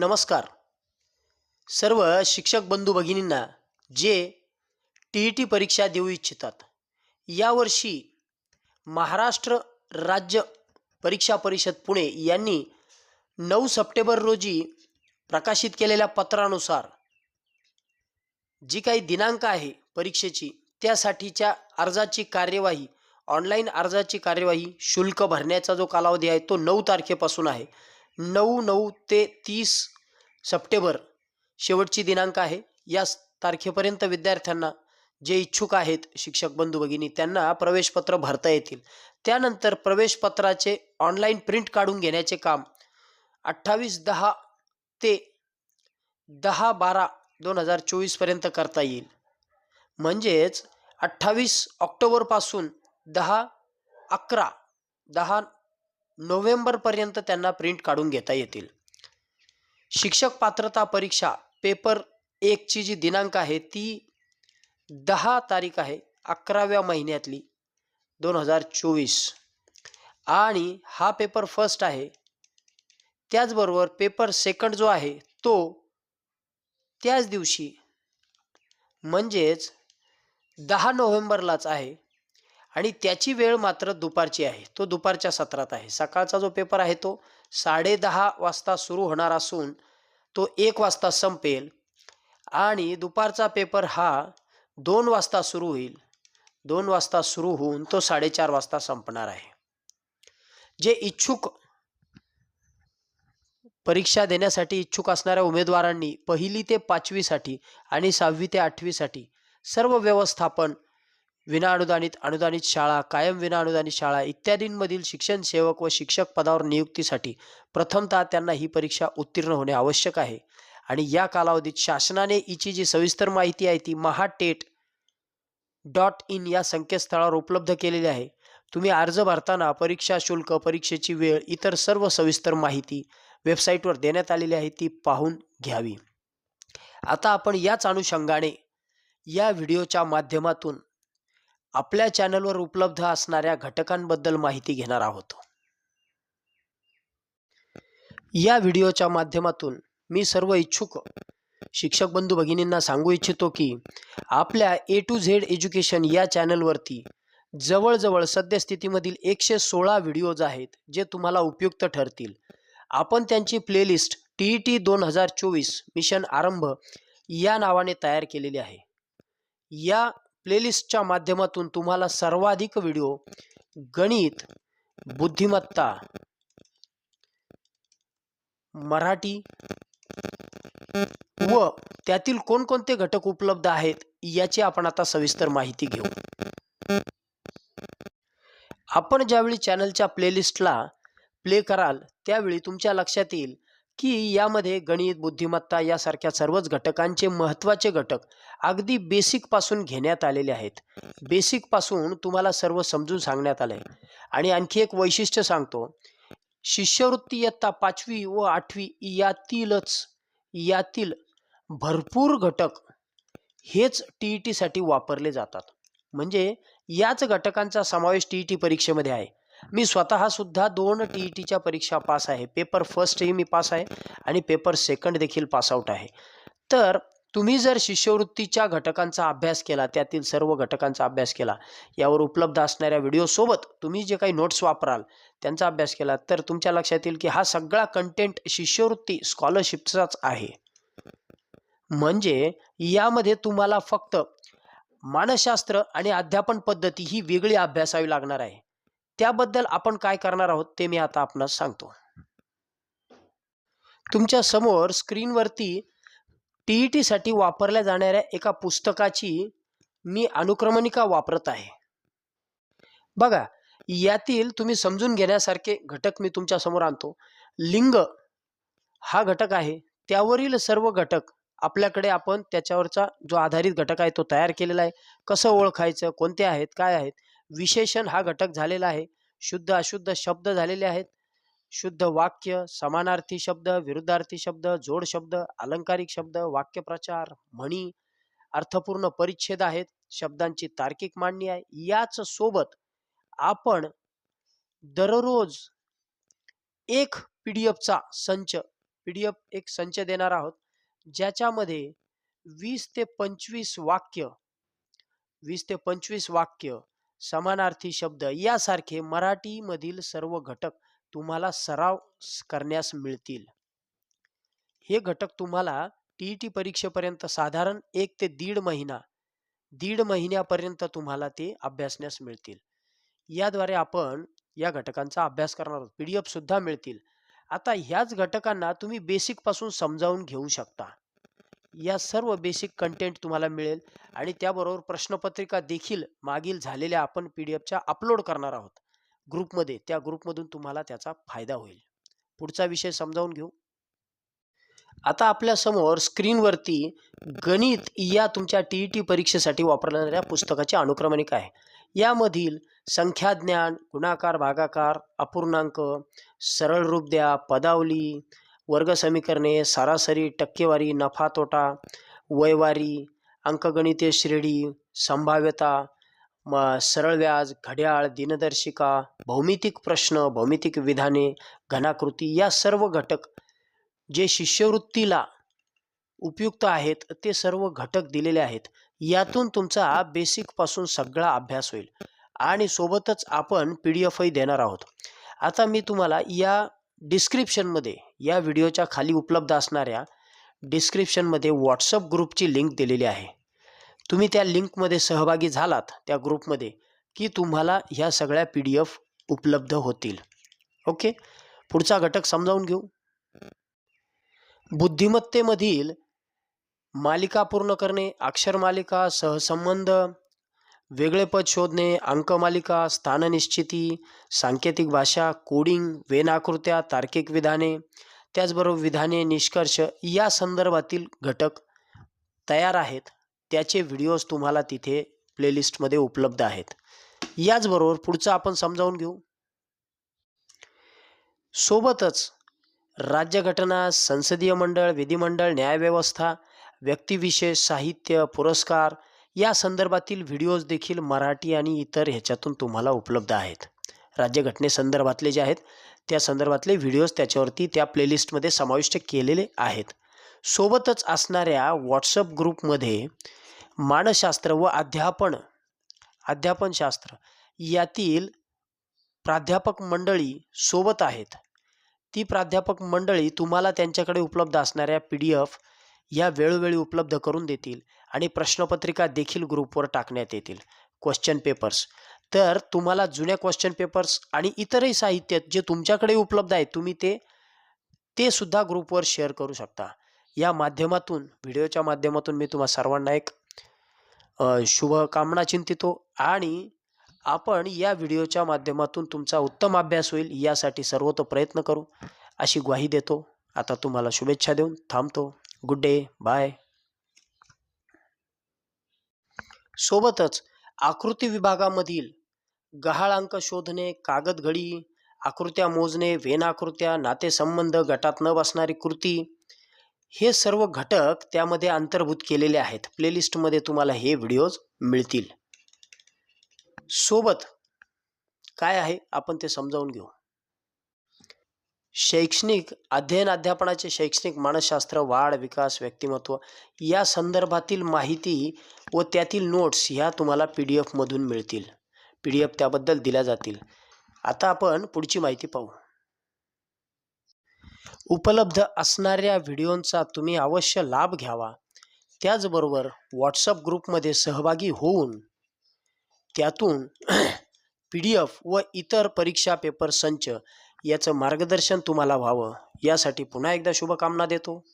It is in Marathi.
नमस्कार. सर्व शिक्षक बंधू भगिनींना जे टी ई टी परीक्षा देऊ इच्छितात यावर्षी महाराष्ट्र राज्य परीक्षा परिषद पुणे यांनी नऊ सप्टेंबर रोजी प्रकाशित केलेल्या पत्रानुसार जी काही दिनांक आहे परीक्षेची त्यासाठीच्या अर्जाची कार्यवाही ऑनलाईन अर्जाची कार्यवाही शुल्क भरण्याचा जो कालावधी आहे तो नऊ तारखेपासून आहे. नऊ नऊ ते तीस सप्टेंबर शेवटची दिनांक आहे. या तारखेपर्यंत विद्यार्थ्यांना जे इच्छुक आहेत शिक्षक बंधू भगिनी त्यांना प्रवेशपत्र भरता येतील. त्यानंतर प्रवेशपत्राचे ऑनलाईन प्रिंट काढून घेण्याचे काम अठ्ठावीस दहा ते दहा बारा दोन हजार चोवीसपर्यंत करता येईल. म्हणजेच अठ्ठावीस ऑक्टोबरपासून दहा अकरा दहा नोव्हेंबरपर्यंत त्यांना प्रिंट काढून घेता येतील. शिक्षक पात्रता परीक्षा पेपर एकची जी दिनांक आहे ती दहा तारीख आहे अकराव्या महिन्यातली दोन हजार चोवीस. आणि हा पेपर फर्स्ट आहे. त्याचबरोबर पेपर सेकंड जो आहे तो त्याच दिवशी म्हणजेच दहा नोव्हेंबरलाच आहे. आणि त्याची वेळ मात्र दुपारची आहे. तो दुपारच्या सत्रात आहे. सकाळचा जो पेपर आहे तो साडेदहा वाजता सुरू होणार असून तो एक वाजता संपेल आणि दुपारचा पेपर हा दोन वाजता सुरू होईल. दोन वाजता सुरू होऊन तो साडेचार वाजता संपणार आहे. जे इच्छुक परीक्षा देण्यासाठी इच्छुक असणाऱ्या उमेदवारांनी पहिली ते पाचवीसाठी आणि सहावी ते आठवीसाठी सर्व व्यवस्थापन विनाअनुदानित अनुदानित शाळा कायम विनाअनुदानित शाळा इत्यादींमधील शिक्षण सेवक व शिक्षक पदावर नियुक्तीसाठी प्रथमतः त्यांना ही परीक्षा उत्तीर्ण होणे आवश्यक आहे. आणि या कालावधीत शासनाने हिची जी सविस्तर माहिती आहे ती महाटेट डॉट इन या संकेतस्थळावर उपलब्ध केलेली आहे. तुम्ही अर्ज भरताना परीक्षा शुल्क परीक्षेची वेळ इतर सर्व सविस्तर माहिती वेबसाईटवर देण्यात आलेली आहे ती पाहून घ्यावी. आता आपण याच अनुषंगाने या व्हिडिओच्या माध्यमातून आपल्या चॅनलवर उपलब्ध असणाऱ्या घटकांबद्दल माहिती घेणार आहोत. या व्हिडिओच्या माध्यमातून मी सर्व इच्छुक शिक्षक बंधू भगिनींना सांगू इच्छितो की आपल्या ए टू झेड एज्युकेशन या चॅनलवरती जवळजवळ सद्यस्थितीमधील एकशे सोळा व्हिडिओज आहेत जे तुम्हाला उपयुक्त ठरतील. आपण त्यांची प्लेलिस्ट टी ई टी दोन हजार चोवीस मिशन आरंभ या नावाने तयार केलेली आहे. या प्लेलिस्टच्या माध्यमातून तुम्हाला सर्वाधिक व्हिडिओ गणित बुद्धिमत्ता मराठी व त्यातील कोणकोणते घटक उपलब्ध आहेत याची आपण आता सविस्तर माहिती घेऊ. आपण ज्यावेळी चॅनलच्या प्लेलिस्टला प्ले कराल त्यावेळी तुमच्या लक्षात येईल की यामध्ये गणित बुद्धिमत्ता यासारख्या सर्वच घटकांचे महत्त्वाचे घटक अगदी बेसिकपासून घेण्यात आलेले आहेत. बेसिकपासून तुम्हाला सर्व समजून सांगण्यात आलं आहे आणि आणखी एक वैशिष्ट्य सांगतो. शिष्यवृत्ती इयत्ता पाचवी व आठवी यातीलच यातील भरपूर घटक हेच टी ई टीसाठी वापरले जातात. म्हणजे याच घटकांचा समावेश टी ई टी परीक्षेमध्ये आहे. मी स्वतः सुद्धा दोन टी ई टीच्या परीक्षा पास आहे. पेपर फर्स्टही मी पास आहे आणि पेपर सेकंड देखील पासआउट आहे. तर तुम्ही जर शिष्यवृत्तीच्या घटकांचा अभ्यास केला त्यातील सर्व घटकांचा अभ्यास केला यावर उपलब्ध असणाऱ्या व्हिडिओसोबत तुम्ही जे काही नोट्स वापराल त्यांचा अभ्यास केला तर तुमच्या लक्षात येईल की हा सगळा कंटेंट शिष्यवृत्ती स्कॉलरशिपचाच आहे. म्हणजे यामध्ये तुम्हाला फक्त मानसशास्त्र आणि अध्यापन पद्धती ही वेगळी अभ्यासावी लागणार आहे. त्याबद्दल आपण काय करणार आहोत ते मी आता आपणास सांगतो. तुमच्यासमोर स्क्रीनवरती टीईटीसाठी वापरल्या जाणाऱ्या एका पुस्तकाची मी अनुक्रमणिका वापरत आहे. बघा यातील तुम्ही समजून घेण्यासारखे घटक मी तुमच्यासमोर आणतो. लिंग हा घटक आहे. त्यावरील सर्व घटक आपल्याकडे आपण त्याच्यावरचा जो आधारित घटक आहे तो तयार केलेला आहे. कसं ओळखायचं कोणते आहेत काय आहेत विशेषण हा घटक झालेला आहे. शुद्ध अशुद्ध शब्द झालेले आहेत. शुद्ध वाक्य समानार्थी शब्द विरुद्धार्थी शब्द जोड शब्द अलंकारिक शब्द वाक्यप्रचार म्हणी अर्थपूर्ण परिच्छेद आहेत. शब्दांची तार्किक मांडणी आहे. याच सोबत आपण दररोज एक पी डी एफचा संच पी डी एफ एक संच देणार आहोत. ज्याच्यामध्ये वीस ते पंचवीस वाक्य वीस ते पंचवीस वाक्य समानार्थी शब्द यासारखे मराठीमधील सर्व घटक तुम्हाला सराव करण्यास मिळतील. हे घटक तुम्हाला टी ई टी परीक्षेपर्यंत साधारण एक ते दीड महिना दीड महिन्यापर्यंत तुम्हाला ते अभ्यासण्यास मिळतील. याद्वारे आपण या घटकांचा अभ्यास करणार आहोत. पी डी एफ सुद्धा मिळतील. आता ह्याच घटकांना तुम्ही बेसिकपासून समजावून घेऊ शकता. या सर्व बेसिक कंटेंट तुम्हाला मिळेल. आणि त्याबरोबर प्रश्नपत्रिका देखील मागील झालेल्या आपण पी डी एफच्या अपलोड करणार आहोत. ग्रुपमध्ये त्या ग्रुपमधून तुम्हाला त्याचा फायदा होईल. पुढचा विषय समजावून घेऊ. आता आपल्यासमोर स्क्रीनवरती गणित या तुमच्या टी ई टी परीक्षेसाठी वापरणाऱ्या पुस्तकाची अनुक्रमणिका आहे. यामधील संख्याज्ञान गुणाकार भागाकार अपूर्णांक सरळ रूप द्या पदावली वर्ग समीकरणे सरासरी टक्केवारी नफा तोटा वयवारी अंकगणितीय श्रेणी संभाव्यता म सरळ व्याज घड्याळ दिनदर्शिका भौमितिक प्रश्न भौमितिक विधाने घनाकृती या सर्व घटक जे शिष्यवृत्तीला उपयुक्त आहेत ते सर्व घटक दिलेले आहेत. यातून तुमचा बेसिकपासून सगळा अभ्यास होईल. आणि सोबतच आपण पी डी एफही देणार आहोत. आता मी तुम्हाला या डिस्क्रिप्शनमध्ये या व्हिडिओच्या खाली उपलब्ध असणाऱ्या डिस्क्रिप्शनमध्ये व्हॉट्सअप ग्रुपची लिंक दिलेली आहे. तुम्ही त्या लिंकमध्ये सहभागी झालात त्या ग्रुपमध्ये की तुम्हाला ह्या सगळ्या पी डी एफ उपलब्ध होतील. ओके पुढचा घटक समजावून घेऊ. बुद्धिमत्तेमधील मालिका पूर्ण करणे अक्षरमालिका सहसंबंध वेगळेपद शोधणे अंकमालिका स्थाननिश्चिती सांकेतिक भाषा कोडिंग वेनाकृत्या तार्किक विधाने त्याचबरोबर विधाने निष्कर्ष या संदर्भातील घटक तयार आहेत. त्याचे व्हिडिओज तुम्हाला तिथे प्लेलिस्टमध्ये उपलब्ध आहेत. याचबरोबर पुढचं आपण समजावून घेऊ. सोबतच राज्यघटना संसदीय मंडळ विधिमंडळ न्यायव्यवस्था व्यक्तिविशेष साहित्य पुरस्कार या संदर्भातील व्हिडिओज देखील मराठी आणि इतर ह्याच्यातून तुम्हाला उपलब्ध आहेत. राज्यघटनेसंदर्भातले जे आहेत त्या संदर्भातले व्हिडिओज त्याच्यावरती त्या प्लेलिस्टमध्ये समाविष्ट केलेले आहेत. सोबतच असणाऱ्या व्हॉट्सअप ग्रुपमध्ये मानसशास्त्र व अध्यापन अध्यापनशास्त्र यातील प्राध्यापक मंडळी सोबत आहेत. ती प्राध्यापक मंडळी तुम्हाला त्यांच्याकडे उपलब्ध असणाऱ्या पी डी एफ या वेळोवेळी उपलब्ध करून देतील आणि प्रश्नपत्रिका देखील ग्रुपवर टाकण्यात येतील. क्वेश्चन पेपर्स तर तुम्हाला जुन्या क्वेश्चन पेपर्स आणि इतरही साहित्य जे तुमच्याकडे उपलब्ध आहे तुम्ही ते ते सुद्धा ग्रुपवर शेअर करू शकता. या माध्यमातून व्हिडिओच्या माध्यमातून मी तुम्हा सर्वांना एक शुभकामना चिंतितो आणि आपण या व्हिडिओच्या माध्यमातून तुमचा उत्तम अभ्यास होईल यासाठी सर्वतो प्रयत्न करू. अशी ग्वाही देतो. आता तुम्हाला शुभेच्छा देऊन थांबतो. गुड डे बाय सोबतच आकृती विभागामधील गहाळांक शोधणे कागद घडी आकृत्या मोजणे वेनाकृत्या नातेसंबंध गटात न बसणारी कृती हे सर्व घटक त्यामध्ये अंतर्भूत केलेले आहेत. प्लेलिस्टमध्ये तुम्हाला हे व्हिडिओज मिळतील. सोबत काय आहे? आपण ते समजावून घेऊ. शैक्षणिक अध्ययन अध्यापनाचे शैक्षणिक मानसशास्त्र वाढ विकास व्यक्तिमत्व या संदर्भातील माहिती व त्यातील नोट्स ह्या तुम्हाला पी डी एफमधून मिळतील. पी डी एफ त्याबद्दल दिल्या जातील. आता आपण पुढची माहिती पाहू. उपलब्ध असणाऱ्या व्हिडिओंचा तुम्ही अवश्य लाभ घ्यावा. त्याचबरोबर व्हॉट्सअप ग्रुपमध्ये सहभागी होऊन त्यातून पी डी एफ व इतर परीक्षा पेपर संच याचं मार्गदर्शन तुम्हाला व्हावं. यासाठी पुन्हा एकदा शुभकामना देतो.